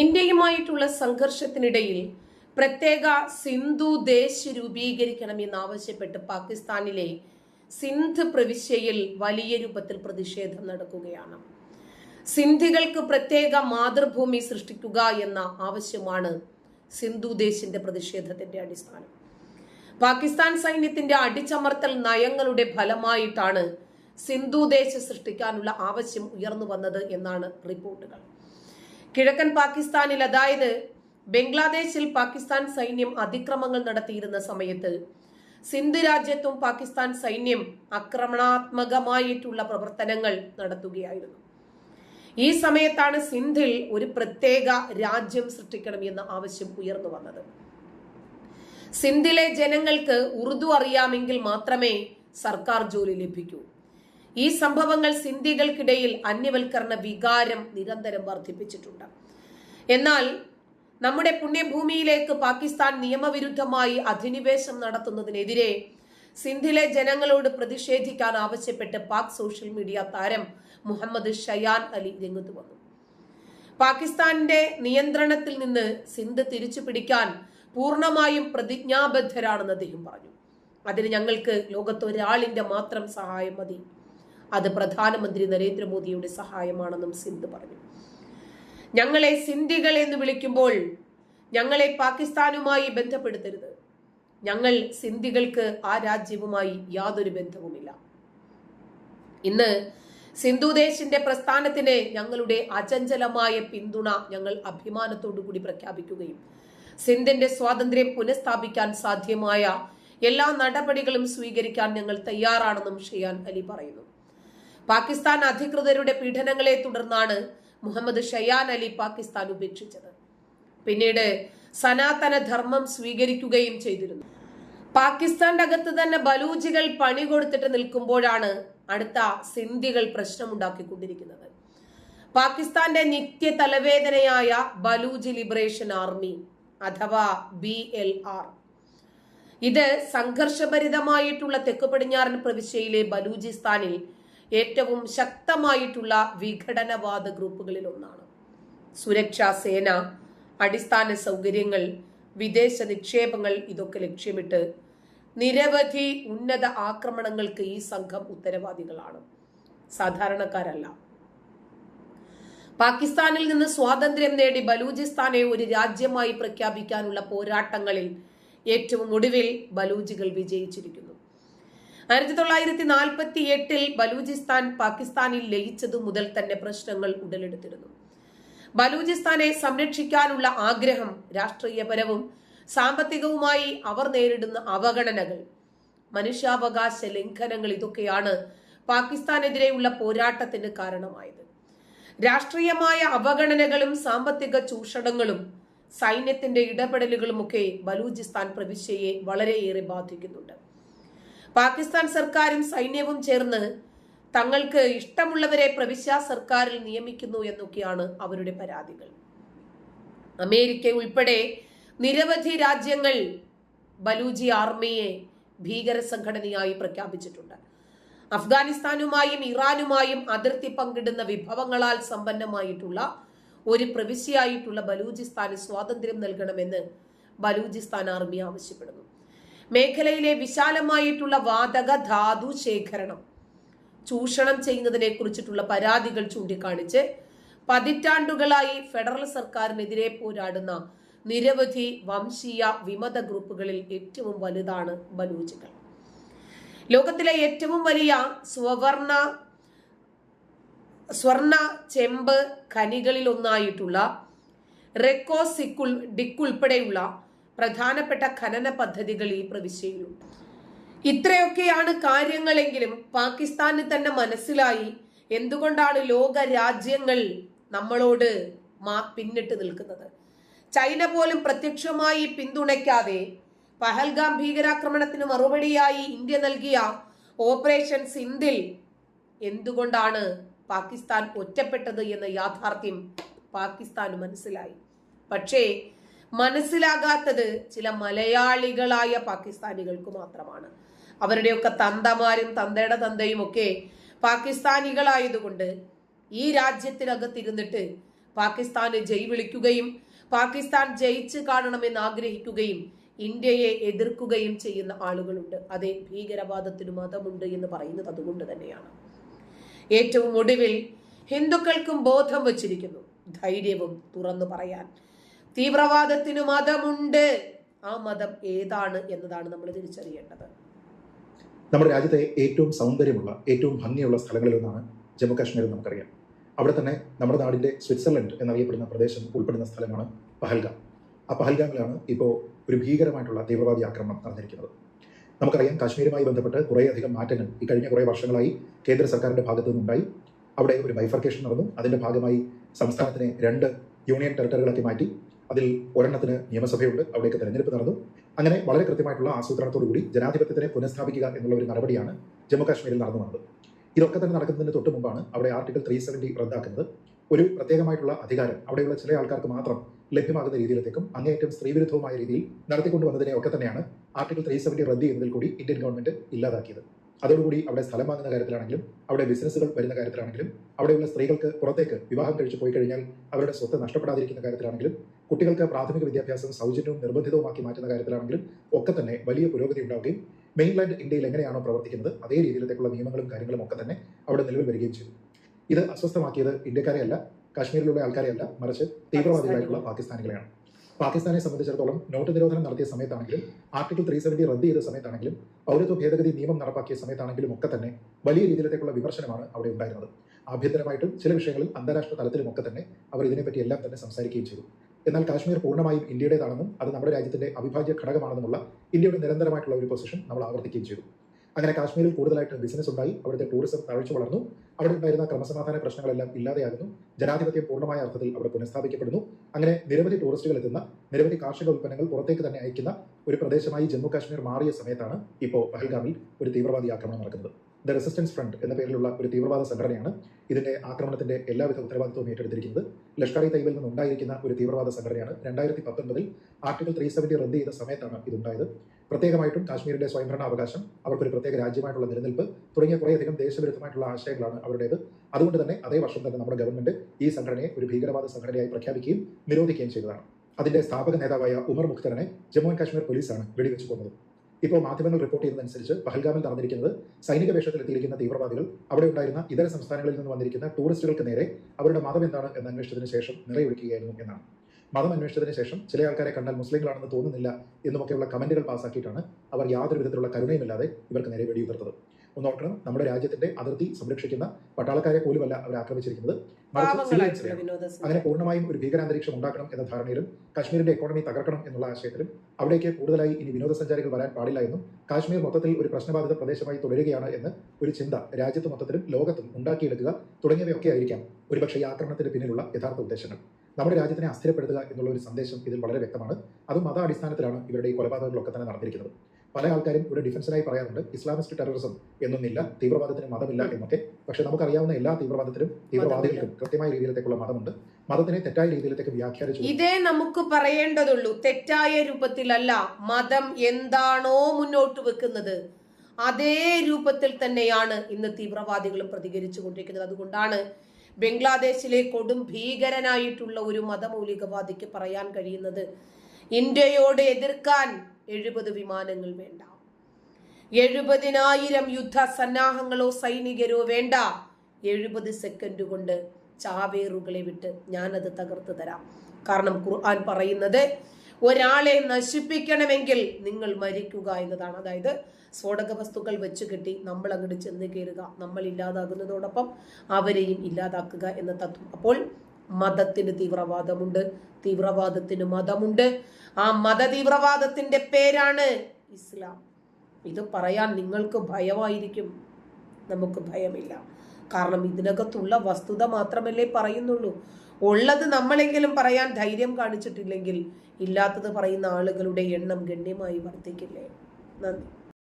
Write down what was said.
ഇന്ത്യയുമായിട്ടുള്ള സംഘർഷത്തിനിടയിൽ പ്രത്യേക സിന്ധു ദേശ് രൂപീകരിക്കണമെന്നാവശ്യപ്പെട്ട് പാകിസ്ഥാനിലെ സിന്ധ് പ്രവിശ്യയിൽ വലിയ രൂപത്തിൽ പ്രതിഷേധം നടക്കുകയാണ്. സിന്ധികൾക്ക് പ്രത്യേക മാതൃഭൂമി സൃഷ്ടിക്കുക എന്ന ആവശ്യമാണ് സിന്ധു ദേശിന്റെ പ്രതിഷേധത്തിന്റെ അടിസ്ഥാനം. പാകിസ്ഥാൻ സൈന്യത്തിന്റെ അടിച്ചമർത്തൽ നയങ്ങളുടെ ഫലമായിട്ടാണ് സിന്ധു ദേശ് സൃഷ്ടിക്കാനുള്ള ആവശ്യം ഉയർന്നു വന്നത് എന്നാണ് റിപ്പോർട്ടുകൾ. കിഴക്കൻ പാകിസ്ഥാനിൽ അതായത് ബംഗ്ലാദേശിൽ പാകിസ്ഥാൻ സൈന്യം അതിക്രമങ്ങൾ നടത്തിയിരുന്ന സമയത്ത് സിന്ധു രാജ്യത്തും പാകിസ്ഥാൻ സൈന്യം ആക്രമണാത്മകമായിട്ടുള്ള പ്രവർത്തനങ്ങൾ നടത്തുകയായിരുന്നു. ഈ സമയത്താണ് സിന്ധിൽ ഒരു പ്രത്യേക രാജ്യം സൃഷ്ടിക്കണം എന്ന ആവശ്യം ഉയർന്നു വന്നത്. സിന്ധിലെ ജനങ്ങൾക്ക് ഉറുദു അറിയാമെങ്കിൽ മാത്രമേ സർക്കാർ ജോലി ലഭിക്കൂ. ഈ സംഭവങ്ങൾ സിന്ധികൾക്കിടയിൽ അന്യവൽക്കരണ വികാരം നിരന്തരം വർദ്ധിപ്പിച്ചിട്ടുണ്ട്. എന്നാൽ നമ്മുടെ പുണ്യഭൂമിയിലേക്ക് പാകിസ്ഥാൻ നിയമവിരുദ്ധമായി അധിനിവേശം നടത്തുന്നതിനെതിരെ സിന്ധിലെ ജനങ്ങളോട് പ്രതിഷേധിക്കാൻ ആവശ്യപ്പെട്ട് പാക് സോഷ്യൽ മീഡിയ താരം മുഹമ്മദ് ഷയാൻ അലി രംഗത്ത് വന്നു. പാകിസ്ഥാന്റെ നിയന്ത്രണത്തിൽ നിന്ന് സിന്ധ് തിരിച്ചു പിടിക്കാൻ പൂർണമായും പ്രതിജ്ഞാബദ്ധരാണെന്ന് അദ്ദേഹം പറഞ്ഞു. അതിന് ഞങ്ങൾക്ക് ലോകത്ത് ഒരാളിന്റെ മാത്രം സഹായം മതി. അത് പ്രധാനമന്ത്രി നരേന്ദ്രമോദിയുടെ സഹായമാണെന്നും സിന്ധു പറഞ്ഞു. ഞങ്ങളെ സിന്ധികൾ എന്ന് വിളിക്കുമ്പോൾ ഞങ്ങളെ പാകിസ്ഥാനുമായി ബന്ധപ്പെടുത്തരുത്. ഞങ്ങൾ സിന്ധികൾക്ക് ആ രാജ്യവുമായി യാതൊരു ബന്ധവുമില്ല. ഇന്ന് സിന്ധുദേശിന്റെ പ്രസ്ഥാനത്തിന് ഞങ്ങളുടെ അചഞ്ചലമായ പിന്തുണ ഞങ്ങൾ അഭിമാനത്തോടു കൂടി പ്രഖ്യാപിക്കുകയും സിന്ധിന്റെ സ്വാതന്ത്ര്യം പുനഃസ്ഥാപിക്കാൻ സാധ്യമായ എല്ലാ നടപടികളും സ്വീകരിക്കാൻ ഞങ്ങൾ തയ്യാറാണെന്നും ഷിയാൻ അലി പറയുന്നു. പാകിസ്ഥാൻ അധികൃതരുടെ പീഡനങ്ങളെ തുടർന്നാണ് മുഹമ്മദ് ഷയാൻ അലി പാകിസ്ഥാൻ ഉപേക്ഷിച്ചത്. പിന്നീട് സനാതന ധർമ്മം സ്വീകരിക്കുകയും ചെയ്തിരുന്നു. പാകിസ്ഥാന്റെ അകത്ത് തന്നെ ബലൂജികൾ പണി കൊടുത്തിട്ട് നിൽക്കുമ്പോഴാണ് അടുത്ത സിന്ധികൾ പ്രശ്നമുണ്ടാക്കിക്കൊണ്ടിരിക്കുന്നത്. പാകിസ്ഥാന്റെ നിത്യ തലവേദനയായ ബലൂജി ലിബറേഷൻ ആർമി അഥവാ ബി എൽ ആർ. ഇത് സംഘർഷഭരിതമായിട്ടുള്ള തെക്ക് പടിഞ്ഞാറൻ പ്രവിശ്യയിലെ ബലൂചിസ്ഥാനിൽ ഏറ്റവും ശക്തമായിട്ടുള്ള വിഘടനവാദ ഗ്രൂപ്പുകളിൽ ഒന്നാണ്. സുരക്ഷാ സേന അടിസ്ഥാന സൗകര്യങ്ങൾ വിദേശ നിക്ഷേപങ്ങൾ ഇതൊക്കെ ലക്ഷ്യമിട്ട് നിരവധി ഉന്നത ആക്രമണങ്ങൾക്ക് ഈ സംഘം ഉത്തരവാദികളാണ്. സാധാരണക്കാരല്ല. പാകിസ്ഥാനിൽ നിന്ന് സ്വാതന്ത്ര്യം നേടി ബലൂചിസ്ഥാനെ ഒരു രാജ്യമായി പ്രഖ്യാപിക്കാനുള്ള പോരാട്ടങ്ങളിൽ ഏറ്റവും ഒടുവിൽ ബലൂജികൾ വിജയിച്ചിരിക്കുന്നു. ആയിരത്തി തൊള്ളായിരത്തി നാൽപ്പത്തി എട്ടിൽ ബലൂചിസ്ഥാൻ പാകിസ്ഥാനിൽ ലയിച്ചതു മുതൽ തന്നെ പ്രശ്നങ്ങൾ ഉടലെടുത്തിരുന്നു. ബലൂചിസ്ഥാനെ സംരക്ഷിക്കാനുള്ള ആഗ്രഹം രാഷ്ട്രീയപരവും സാമ്പത്തികവുമായി അവർ നേരിടുന്ന അവഗണനകൾ മനുഷ്യാവകാശ ലംഘനങ്ങൾ ഇതൊക്കെയാണ് പാകിസ്ഥാനെതിരെയുള്ള പോരാട്ടത്തിന് കാരണമായത്. രാഷ്ട്രീയമായ അവഗണനകളും സാമ്പത്തിക ചൂഷണങ്ങളും സൈന്യത്തിന്റെ ഇടപെടലുകളുമൊക്കെ ബലൂചിസ്ഥാൻ പ്രവിശ്യയെ വളരെയേറെ ബാധിക്കുന്നുണ്ട്. പാകിസ്ഥാൻ സർക്കാരും സൈന്യവും ചേർന്ന് തങ്ങൾക്ക് ഇഷ്ടമുള്ളവരെ പ്രവിശ്യ സർക്കാരിൽ നിയമിക്കുന്നു എന്നൊക്കെയാണ് അവരുടെ പരാതികൾ. അമേരിക്ക ഉൾപ്പെടെ നിരവധി രാജ്യങ്ങൾ ബലൂജി ആർമിയെ ഭീകര സംഘടനയായി പ്രഖ്യാപിച്ചിട്ടുണ്ട്. അഫ്ഗാനിസ്ഥാനുമായും ഇറാനുമായും അതിർത്തി പങ്കിടുന്ന വിഭവങ്ങളാൽ സമ്പന്നമായിട്ടുള്ള ഒരു പ്രവിശ്യയായിട്ടുള്ള ബലൂചിസ്ഥാന് സ്വാതന്ത്ര്യം നൽകണമെന്ന് ബലൂചിസ്ഥാൻ ആർമി ആവശ്യപ്പെടുന്നു. മേഖലയിലെ വിശാലമായിട്ടുള്ള വാതക ധാതു ശേഖരണം. ചൂഷണം ചെയ്യുന്നതിനെ കുറിച്ചിട്ടുള്ള പരാതികൾ ചൂണ്ടിക്കാണിച്ച് പതിറ്റാണ്ടുകളായി ഫെഡറൽ സർക്കാരിനെതിരെ പോരാടുന്ന നിരവധി വംശീയ വിമത ഗ്രൂപ്പുകളിൽ ഏറ്റവും വലുതാണ് ബലൂജികൾ ലോകത്തിലെ ഏറ്റവും വലിയ സ്വവർണ സ്വർണ ചെമ്പ് ഖനികളിൽ ഒന്നായിട്ടുള്ള റെക്കോ സിക്കുൾ ഡിക്കുൾപ്പെടെയുള്ള പ്രധാനപ്പെട്ട ഖനന പദ്ധതികൾ ഈ പ്രവിശ്യയിലുണ്ട് ഇത്രയൊക്കെയാണ് കാര്യങ്ങളെങ്കിലും പാകിസ്ഥാന് തന്നെ മനസ്സിലായി എന്തുകൊണ്ടാണ് ലോക രാജ്യങ്ങൾ നമ്മളോട് മാ പിന്നിട്ട് നിൽക്കുന്നത്. ചൈന പോലും പ്രത്യക്ഷമായി പിന്തുണയ്ക്കാതെ പഹൽഗാം ഭീകരാക്രമണത്തിന് മറുപടിയായി ഇന്ത്യ നൽകിയ ഓപ്പറേഷൻ സിന്ധിൽ എന്തുകൊണ്ടാണ് പാകിസ്ഥാൻ ഒറ്റപ്പെട്ടത് എന്ന യാഥാർത്ഥ്യം പാകിസ്ഥാന് മനസ്സിലായി. പക്ഷേ മനസ്സിലാകാത്തത് ചില മലയാളികളായ പാകിസ്ഥാനികൾക്ക് മാത്രമാണ്. അവരുടെയൊക്കെ തന്തമാരും തന്തയുടെ തന്തയും ഒക്കെ പാകിസ്ഥാനികളായതുകൊണ്ട് ഈ രാജ്യത്തിനകത്തിരുന്നിട്ട് പാകിസ്ഥാന് ജയ് വിളിക്കുകയും പാകിസ്ഥാൻ ജയിച്ച് കാണണമെന്ന് ആഗ്രഹിക്കുകയും ഇന്ത്യയെ എതിർക്കുകയും ചെയ്യുന്ന ആളുകളുണ്ട്. അതെ ഭീകരവാദത്തിന് മതമുണ്ട് എന്ന് പറയുന്നത് അതുകൊണ്ട് തന്നെയാണ്. ഏറ്റവും ഒടുവിൽ ഹിന്ദുക്കൾക്കും ബോധം വച്ചിരിക്കുന്നു. ധൈര്യവും തുറന്നു പറയാൻ. തീവ്രവാദത്തിന് മതമുണ്ട്. ആ മതം ഏതാണ് എന്നതാണ് നമ്മൾ തിരിച്ചറിയേണ്ടത്. നമ്മുടെ രാജ്യത്തെ ഏറ്റവും സൗന്ദര്യമുള്ള ഏറ്റവും ഭംഗിയുള്ള സ്ഥലങ്ങളിൽ ഒന്നാണ് ജമ്മു കാശ്മീർ നമുക്കറിയാം. അവിടെ തന്നെ നമ്മുടെ നാടിന്റെ സ്വിറ്റ്സർലൻഡ് എന്നറിയപ്പെടുന്ന പ്രദേശം ഉൾപ്പെടുന്ന സ്ഥലമാണ് പഹൽഗാം. ആ പഹൽഗാമിലാണ് ഇപ്പോൾ ഒരു ഭീകരമായിട്ടുള്ള തീവ്രവാദി ആക്രമണം നടന്നിരിക്കുന്നത്. നമുക്കറിയാം കാശ്മീരുമായി ബന്ധപ്പെട്ട് കുറേയധികം മാറ്റങ്ങൾ ഈ കഴിഞ്ഞ കുറേ വർഷങ്ങളായി കേന്ദ്ര സർക്കാരിന്റെ ഭാഗത്തു നിന്നുണ്ടായി. അവിടെ ഒരു ബൈഫർക്കേഷൻ നടന്നു. അതിന്റെ ഭാഗമായി സംസ്ഥാനത്തിനെ രണ്ട് യൂണിയൻ ടെറിട്ടറികളാക്കി മാറ്റി. അതിൽ ഒരെണ്ണത്തിന് നിയമസഭയുണ്ട് അവിടേക്ക് തെരഞ്ഞെടുപ്പ് നടന്നു. അങ്ങനെ വളരെ കൃത്യമായിട്ടുള്ള ആസൂത്രണത്തോടുകൂടി ജനാധിപത്യത്തിനെ പുനഃസ്ഥാപിക്കുക എന്നുള്ള ഒരു നടപടിയാണ് ജമ്മു കാശ്മീരിൽ നടന്നു വന്നത്. ഇതൊക്കെ തന്നെ നടക്കുന്നതിന് തൊട്ട് മുമ്പാണ് അവിടെ ആർട്ടിക്കിൾ ത്രീ സെവന്റി റദ്ദാക്കുന്നത്. ഒരു പ്രത്യേകമായിട്ടുള്ള അധികാരം അവിടെയുള്ള ചില ആൾക്കാർക്ക് മാത്രം ലഭ്യമാകുന്ന രീതിയിലേക്കും അങ്ങേയറ്റം സ്ത്രീവിരുദ്ധവുമായ രീതിയിൽ നടത്തിക്കൊണ്ടുവന്നതിനെ ഒക്കെ തന്നെയാണ് ആർട്ടിക്കിൾ ത്രീ സെവന്റി റദ്ദ് ചെയ്യുന്നതിൽ കൂടി ഇന്ത്യൻ ഗവൺമെന്റ് ഇല്ലാതാക്കിയത്. അതോടുകൂടി അവിടെ സ്ഥലം വാങ്ങുന്ന കാര്യത്തിലാണെങ്കിലും അവിടെ ബിസിനസ്സുകൾ വരുന്ന കാര്യത്തിലാണെങ്കിലും അവിടെയുള്ള സ്ത്രീകൾക്ക് പുറത്തേക്ക് വിവാഹം കഴിച്ചു പോയി കഴിഞ്ഞാൽ അവരുടെ സ്വത്ത് നഷ്ടപ്പെടാതിരിക്കുന്ന കാര്യത്തിലാണെങ്കിലും കുട്ടികൾക്ക് പ്രാഥമിക വിദ്യാഭ്യാസം സൗജന്യവും നിർബന്ധിതവുമാക്കി മാറ്റുന്ന കാര്യത്തിലാണെങ്കിലും ഒക്കെ തന്നെ വലിയ പുരോഗതി ഉണ്ടാവുകയും മെയിൻലാൻഡ് ഇന്ത്യയിൽ എങ്ങനെയാണോ പ്രവർത്തിക്കുന്നത് അതേ രീതിയിലേക്കുള്ള നിയമങ്ങളും കാര്യങ്ങളും ഒക്കെ തന്നെ അവിടെ നിലവിൽ വരികയും ചെയ്തു. ഇത് അസ്വസ്ഥമാക്കിയത് ഇന്ത്യക്കാരെയല്ല കാശ്മീരിലുള്ള ആൾക്കാരെയല്ല മറിച്ച് തീവ്രവാദികളായിട്ടുള്ള പാകിസ്ഥാനികളെയാണ്. പാകിസ്ഥാനെ സംബന്ധിച്ചിടത്തോളം നോട്ട് നിരോധനം നടത്തിയ സമയത്താണെങ്കിലും ആർട്ടിക്കിൾ ത്രീ സെവന്റി റദ്ദ് ചെയ്ത സമയത്താണെങ്കിലും പൗരത്വ ഭേദഗതി നിയമം നടപ്പാക്കിയ സമയത്താണെങ്കിലും ഒക്കെ തന്നെ വലിയ രീതിയിലേക്കുള്ള വിമർശനമാണ് അവിടെ ഉണ്ടായിരുന്നത്. ആഭ്യന്തരമായിട്ടും ചില വിഷയങ്ങളിൽ അന്താരാഷ്ട്ര തലത്തിലും ഒക്കെ തന്നെ അവർ ഇതിനെപ്പറ്റി എല്ലാം തന്നെ സംസാരിക്കുകയും ചെയ്തു. എന്നാൽ കാശ്മീർ പൂർണമായും ഇന്ത്യയുടേതാണെന്നും അത് നമ്മുടെ രാജ്യത്തിന്റെ അവിഭാജ്യ ഘടകമാണെന്നുള്ള ഇന്ത്യയുടെ നിരന്തരമായിട്ടുള്ള ഒരു പൊസിഷൻ നമ്മൾ ആവർത്തിക്കുകയും ചെയ്തു. അങ്ങനെ കാശ്മീരിൽ കൂടുതലായിട്ട് ബിസിനസ് ഉണ്ടായി അവിടുത്തെ ടൂറിസം തഴച്ചു വളർന്നു. അവിടെ ഉണ്ടായിരുന്ന ക്രമസമാധാന പ്രശ്നങ്ങളെല്ലാം ഇല്ലാതെയാകുന്നു. ജനാധിപത്യം പൂർണമായ അർത്ഥത്തിൽ അവിടെ പുനഃസ്ഥാപിക്കപ്പെടുന്നു. അങ്ങനെ നിരവധി ടൂറിസ്റ്റുകൾ എത്തുന്ന നിരവധി കാർഷിക ഉൽപ്പന്നങ്ങൾ പുറത്തേക്ക് തന്നെ അയക്കുന്ന ഒരു പ്രദേശമായി ജമ്മു കാശ്മീർ മാറിയ സമയത്താണ് ഇപ്പോൾ പഹൽഗാമിൽ ഒരു തീവ്രവാദി ആക്രമണം നടക്കുന്നത്. ദ റെസിസ്റ്റൻസ് ഫ്രണ്ട് എന്ന പേരിലുള്ള ഒരു തീവ്രവാദ സംഘടനയാണ് ഇതിന്റെ ആക്രമണത്തിന്റെ എല്ലാവിധ ഉത്തരവാദിത്വവും ഏറ്റെടുത്തിരിക്കുന്നത്. ലഷ്കർ ഇ തൈബിൽ നിന്നുണ്ടായിരിക്കുന്ന ഒരു തീവ്രവാദ സംഘടനയാണ് രണ്ടായിരത്തി പത്തൊൻപതിൽ ആർട്ടിക്കൽ ത്രീ സെവന്റി റദ്ദ് ചെയ്ത സമയത്താണ് ഇതുണ്ടായത്. പ്രത്യേകമായിട്ടും കാശ്മീരിന്റെ സ്വയംഭരണ അവകാശം അവർക്കൊരു പ്രത്യേക രാജ്യമായിട്ടുള്ള നിലനിൽപ്പ് തുടങ്ങിയ കുറേയധികം ദേശവിരുദ്ധമായിട്ടുള്ള ആശയങ്ങളാണ് അവരുടേത്. അതുകൊണ്ട് തന്നെ അതേ വർഷം തന്നെ നമ്മുടെ ഗവൺമെന്റ് ഈ സംഘടനയെ ഒരു ഭീകരവാദ സംഘടനയായി പ്രഖ്യാപിക്കുകയും നിരോധിക്കുകയും ചെയ്തതാണ്. അതിന്റെ സ്ഥാപക നേതാവായ ഉമർ മുഖ്തറിനെ ജമ്മു ആൻഡ് കാശ്മീർ പോലീസാണ് വെടിവെച്ച് കൊന്നത്. ഇപ്പോൾ മാധ്യമങ്ങൾ റിപ്പോർട്ട് ചെയ്യുന്നതനുസരിച്ച് പഹൽഗാമിൽ നടന്നിരിക്കുന്നത് സൈനിക വേഷത്തിൽ എത്തിയിരിക്കുന്ന തീവ്രവാദികൾ. അവിടെ ഉണ്ടായിരുന്ന ഇതര സംസ്ഥാനങ്ങളിൽ നിന്ന് വന്നിരിക്കുന്ന ടൂറിസ്റ്റുകൾക്ക് നേരെ അവരുടെ മതം എന്താണ് എന്ന് അന്വേഷിച്ചതിന് ശേഷം നിറയൊഴിക്കുകയായിരുന്നു എന്നാണ്. മതം അന്വേഷിച്ചതിന് ശേഷം ചില ആൾക്കാരെ കണ്ടാൽ മുസ്ലിങ്ങളാണെന്ന് തോന്നുന്നില്ല എന്നുമൊക്കെയുള്ള കമന്റുകൾ പാസ്സാക്കിയിട്ടാണ് അവർ യാതൊരു വിധത്തിലുള്ള കരുണയുമില്ലാതെ ഇവർക്ക് നേരെ വെടിയുതിർത്തത്. ഒന്ന് ഓർക്കണം. നമ്മുടെ രാജ്യത്തിന്റെ അതിർത്തി സംരക്ഷിക്കുന്ന പട്ടാളക്കാരെ പോലുമല്ല അവർ ആക്രമിച്ചിരിക്കുന്നത്. അങ്ങനെ പൂർണമായും ഒരു ഭീകരാന്തരീക്ഷം ഉണ്ടാക്കണം എന്ന ധാരണയിലും കാശ്മീരിന്റെ എക്കോണമി തകർക്കണം എന്നുള്ള ആശയത്തിലും അവിടേക്ക് കൂടുതലായി ഇനി വിനോദസഞ്ചാരികൾ വരാൻ പാടില്ല എന്നും കാശ്മീർ മൊത്തത്തിൽ ഒരു പ്രശ്നബാധിത പ്രദേശമായി തുടരുകയാണ് എന്ന് ഒരു ചിന്ത രാജ്യത്ത് മൊത്തത്തിലും ലോകത്തും ഉണ്ടാക്കിയെടുക്കുക തുടങ്ങിയവയൊക്കെ ആയിരിക്കാം ഒരുപക്ഷെ ഈ ആക്രമണത്തിന് പിന്നിലുള്ള യഥാർത്ഥ ഉദ്ദേശങ്ങൾ. നമ്മുടെ രാജ്യത്തിനെ അസ്ഥിരപ്പെടുത്തുക എന്നുള്ള ഒരു സന്ദേശം ഇതിൽ വളരെ വ്യക്തമാണ്. അത് മത അടിസ്ഥാനത്തിലാണ് ഇവരുടെ ഈ കൊലപാതകങ്ങളൊക്കെ തന്നെ നടന്നിരിക്കുന്നത്. പല ആൾക്കാരും ഇവിടെ ഡിഫൻസിനായി പറയാറുണ്ട്. ഇസ്ലാമിസ്റ്റ് ടെററിസം എന്നൊന്നില്ല തീവ്രവാദത്തിന് മതമില്ല എന്നൊക്കെ. പക്ഷെ നമുക്കറിയാവുന്ന എല്ലാ തീവ്രവാദത്തിലും തീവ്രവാദികൾക്കും കൃത്യമായ രീതിയിലേക്കുള്ള മതമുണ്ട്. മതത്തിനെ തെറ്റായ രീതിയിലേക്ക് വ്യാഖ്യാനിച്ചു ഇതേ നമുക്ക് പറയേണ്ടതുള്ളൂ. തെറ്റായ രൂപത്തിലല്ല മതം എന്താണോ മുന്നോട്ട് വെക്കുന്നത്. അതേ രൂപത്തിൽ തന്നെയാണ് ഇന്ന് തീവ്രവാദികളും പ്രതികരിച്ചു കൊണ്ടിരിക്കുന്നത്. അതുകൊണ്ടാണ് ബംഗ്ലാദേശിലെ കൊടും ഭീകരനായിട്ടുള്ള ഒരു മതമൗലികവാദിക്ക് പറയാൻ കഴിയുന്നത്. ഇന്ത്യയോട് എതിർക്കാൻ എഴുപത് വിമാനങ്ങൾ വേണ്ട. എഴുപതിനായിരം യുദ്ധ സന്നാഹങ്ങളോ സൈനികരോ വേണ്ട. എഴുപത് സെക്കൻഡ് കൊണ്ട് ചാവേറുകളെ വിട്ട് ഞാനത് തകർത്തു തരാം. കാരണം ഖുർആൻ പറയുന്നത് ഒരാളെ നശിപ്പിക്കണമെങ്കിൽ നിങ്ങൾ മരിക്കുക എന്നതാണ്. അതായത് സ്ഫോടക വസ്തുക്കൾ വെച്ച് കെട്ടി നമ്മൾ അങ്ങോട്ട് ചെന്ന് കയറുക നമ്മൾ ഇല്ലാതാകുന്നതോടൊപ്പം അവരെയും ഇല്ലാതാക്കുക എന്ന തത്വം. അപ്പോൾ മതത്തിന് തീവ്രവാദമുണ്ട്. തീവ്രവാദത്തിന് മതമുണ്ട്. ആ മത തീവ്രവാദത്തിന്റെ പേരാണ് ഇസ്ലാം. ഇത് പറയാൻ നിങ്ങൾക്ക് ഭയമായിരിക്കും. നമുക്ക് ഭയമില്ല. കാരണം ഇതിനകത്തുള്ള വസ്തുത മാത്രമല്ലേ പറയുന്നുള്ളൂ. ഉള്ളത് നമ്മളെങ്കിലും പറയാൻ ധൈര്യം കാണിച്ചിട്ടില്ലെങ്കിൽ ഇല്ലാത്തത് പറയുന്ന ആളുകളുടെ എണ്ണം ഗണ്യമായി വർദ്ധിക്കില്ലേ? നന്ദി.